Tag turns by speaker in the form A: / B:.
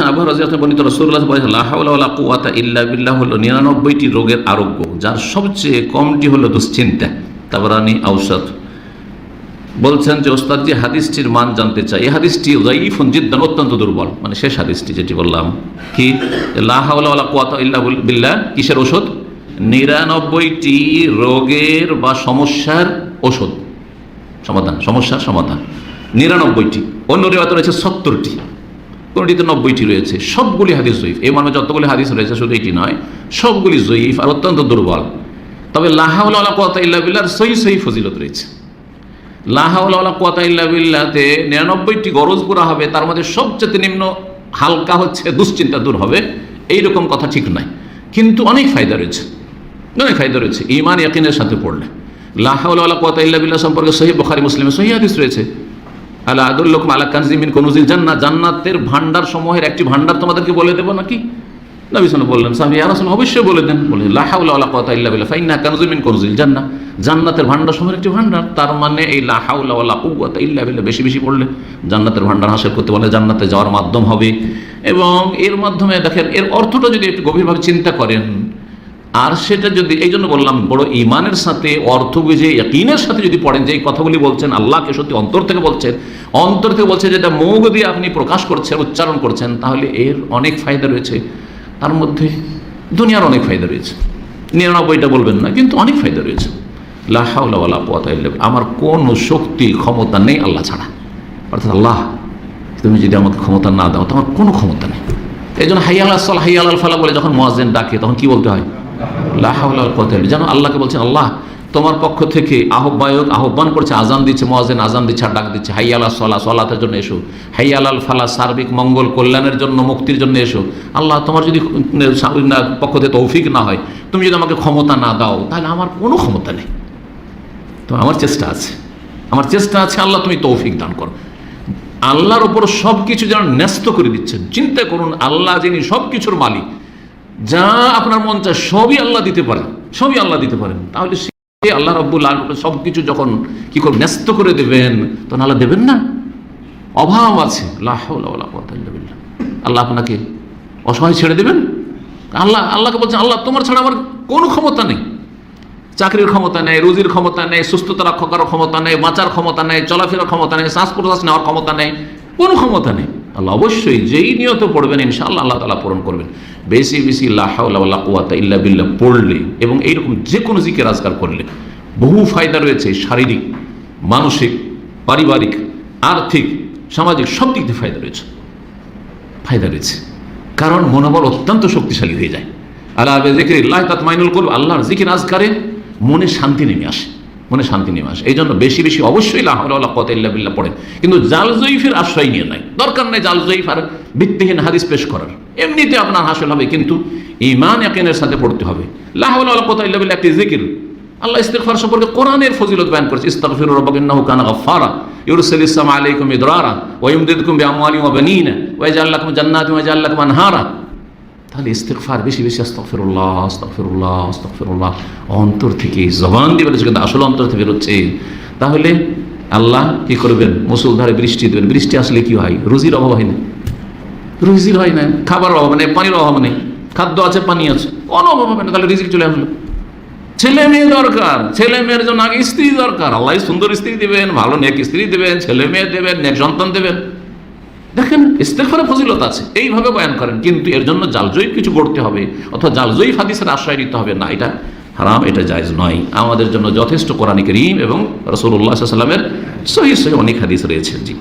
A: আবু রাজিয়াতে ইল্লা বিল্লাহ হলো নিরানব্বইটি রোগের আরোগ্য, যার সবচেয়ে কমটি হলো দুশ্চিন্তা। তাবরানি ঔষধ বলছেন যে ওস্তাদ যে হাদিসটির মান জানতে চাই। এই হাদিসটি জিদ্দান, অত্যন্ত দুর্বল। মানে শেষ হাদিসটি যেটি বললাম। কি? লা হাওলা ইল্লা বিল্লাহ কিসের ওষুধ? নিরানব্বইটি রোগের বা সমস্যার ওষুধ। সমাধান, সমস্যার সমাধান। নিরানব্বইটি। অন্য রেওয়াত রয়েছে সত্তরটি। কোনটিতে নব্বইটি রয়েছে, সবগুলি হাদিস জয়ীফ। এই মর্মে যতগুলি হাদিস রয়েছে শুধু এটি নয়, সবগুলি জয়ীফ আর অত্যন্ত দুর্বল। তবে লাহাউল্লাহ কোয়াতা ইল্লা বিল্লার সহি সহি ফজিলত রয়েছে। লাহাউল্লাহ কোয়াতা ইল্লা বিল্লাতে নিরানব্বইটি গরজ পুরা হবে, তার মধ্যে সবচেয়ে নিম্ন হালকা হচ্ছে দুশ্চিন্তা দূর হবে, এইরকম কথা ঠিক নয় কিন্তু অনেক ফায়দা রয়েছে, অনেক ফায়দা রয়েছে ইমান ইয়াকিনের সাথে পড়লে। লাহাউল্লাহ কোয়াতা ইল্লা বিল্লাহ সম্পর্কে সহি বখারি, মুসলিমে সহি হাদিস রয়েছে। আল্লাহ আদুল্লকুম আল্লাহ কানজিমিন কনুজিল জান্নাত। জান্নাতের ভান্ডার সমূহের একটি ভান্ডার তোমাদেরকে বলে দেবো নাকি? নবী সাল বললেন সাহাবি আলাসন অবশ্যই বলে দেন। বলে আল্লাহ কথা ইল্লা বিল্লাহ ফাইন্না কানজিমিন কনুজিল জান্নাত জান্নাতের ভান্ডার সমূহের একটি ভান্ডার তার মানে এই আল্লাহ কুয়াতা ইল্লা বিল্লাহ বেশি বেশি পড়লে জান্নাতের ভান্ডার হাসিল করতে পারলে জান্নাতে যাওয়ার মাধ্যম হবে। এবং এর মাধ্যমে দেখেন, এর অর্থটা যদি একটু গভীরভাবে চিন্তা করেন আর সেটা যদি, এই জন্য বললাম, বড় ইমানের সাথে, অর্থ বুঝে ইকিনের সাথে যদি পড়েন যে এই কথাগুলি বলছেন, আল্লাহকে সত্যি অন্তর থেকে বলছেন, অন্তর থেকে বলছে যেটা মুখ দিয়ে আপনি প্রকাশ করছেন, উচ্চারণ করছেন, তাহলে এর অনেক ফায়দা রয়েছে। তার মধ্যে দুনিয়ার অনেক ফায়দা রয়েছে। নিরানব্বইটা বলবেন না, কিন্তু অনেক ফায়দা রয়েছে। লাহাউলা পোয়াত আমার কোনো শক্তি, ক্ষমতা নেই আল্লাহ ছাড়া। অর্থাৎ আল্লাহ, তুমি যদি আমাকে ক্ষমতা না দাও, তো আমার কোনো ক্ষমতা নেই। এই জন্য হাইয়াল সাল হাইয়াল ফালা বলে যখন মোয়াজেন ডাকে, তখন কি বলতে হয়? যেন আল্লাহকে বলছেন আল্লাহ, তোমার পক্ষ থেকে আহ্বায়ক, আহ্বান করছে, আজান দিচ্ছে মহাজেন আজান দিচ্ছে ডাক দিচ্ছে হাই হাইয়াল সলা, সলাতের জন্য এসো। আল ফালা, সার্বিক মঙ্গল, কল্যাণের জন্য, মুক্তির জন্য এসো। আল্লাহ, তোমার যদি পক্ষ থেকে তৌফিক না হয়, তুমি যদি আমাকে ক্ষমতা না দাও, তাহলে আমার কোনো ক্ষমতা নেই। তো আমার চেষ্টা আছে। আমার চেষ্টা আছে, আল্লাহ, তুমি তৌফিক দান করো। আল্লাহর ওপর সব কিছু যেন ন্যস্ত করে দিচ্ছেন। চিন্তা করুন, আল্লাহ যিনি সব কিছুর মালিক যা আপনার মন চায় সবই আল্লাহ দিতে পারেন, সবই আল্লাহ দিতে পারেন। তাহলে সে আল্লাহ রব্বুল সব কিছু যখন কি করে ন্যস্ত করে দেবেন, তখন আল্লাহ দেবেন না? অভাব আছে। আল্লাহ আপনাকে অসহায় ছেড়ে দেবেন? আল্লাহ, আল্লাহকে বলছেন, আল্লাহ, তোমার ছাড়া আমার কোনো ক্ষমতা নেই। চাকরির ক্ষমতা নেই, রুজির ক্ষমতা নেই, সুস্থতা রক্ষা করার ক্ষমতা নেই, বাঁচার ক্ষমতা নেই, চলাফেরার ক্ষমতা নেই শ্বাস প্রশ্বাস নেওয়ার ক্ষমতা নেই, কোনো ক্ষমতা নেই। আল্লাহ অবশ্যই যেই নিয়ত পড়বেন, ইনশাআল্লাহ আল্লাহ তালা পূরণ করবেন। বেশি বেশি লাহাউল্লাহ ইল্লা বিল্লাহ পড়লে এবং এইরকম যে কোনো জিকে রাজগার করলে বহু ফায়দা রয়েছে শারীরিক, মানসিক, পারিবারিক, আর্থিক, সামাজিক সব দিক দিয়ে ফায়দা রয়েছে। ফায়দা রয়েছে। কারণ মনোবল অত্যন্ত শক্তিশালী হয়ে যায়। আল্লাহ জিকির আল্লাহ তাত মাইনুল করব আল্লাহর জিকির আজকারে মনে শান্তি নেমে আসে। মনে শান্তি নেমে আসে। এই জন্য বেশি বেশি অবশ্যই লাহাউল্লাহ কত ইল্লা বিল্লাহ পড়েন। কিন্তু জাল জয়ীফের আশ্রয় নিয়ে নাই। দরকার নেই জাল জয়ীফ আর ভিত্তিহীন হাদিস পেশ করার। এমনিতে আপনার হাসিল হবে, কিন্তু ইমান একিনের সাথে পড়তে হবে। লাহাউল্লাহ কত ইল্লা বিল্লাহ একটি জিকির। আল্লাহ ইস্তেকফার সম্পর্কে কোরআনের ফজিলত বয়ান করেছে, ইস্তাগফির রাব্বাকুন্নাহু কানা গাফফারা ইউরসিলিস সামা আলাইকুম ইদরারা, ওয়া ইমদিদকুম বিআমওয়ালিন ওয়া বানিনা, ওয়া ইয়াজআল লাকুম জান্নাতিন তাহলে ইস্তেকফার বেশি বেশি আস্তফিরুল্লাহ আস্তফিরুল্লাহ আস্তফিরুল্লাহ অন্তর থেকে জবান দিয়ে বলেছে, কিন্তু আসলে অন্তর থেকে বেরোচ্ছে। তাহলে আল্লাহ কি করবেন? মুসুলধারে বৃষ্টি দেবেন। বৃষ্টি আসলে কি হয়? রুজির অভাব হয় না। রুজির হয় না। খাবার অভাব নেই, পানির অভাব নেই। খাদ্য আছে, পানি আছে। কোনো অভাব হবে না, তাহলে রিজিক চলে আসলো ছেলে মেয়ে দরকার। ছেলে মেয়ের জন্য আগে স্ত্রী দরকার। আল্লাহ সুন্দর স্ত্রী দেবেন, ভালো নেক স্ত্রী দেবেন, ছেলে মেয়ে দেবেন, নেক সন্তান দেবেন। দেখেন ইস্তেফারে ফজিলত আছে, এইভাবে বয়ান করেন, কিন্তু এর জন্য জালজয়ী কিছু করতে হবে, অথবা জালজয়ী হাদিসের আশ্রয় নিতে হবে। না, এটা হারাম, এটা জায়জ নয়। আমাদের জন্য যথেষ্ট কোরআনিক রিম এবং রসুল্লাহ সাল্লামের সহি সহি অনেক হাদিস রয়েছে। জি।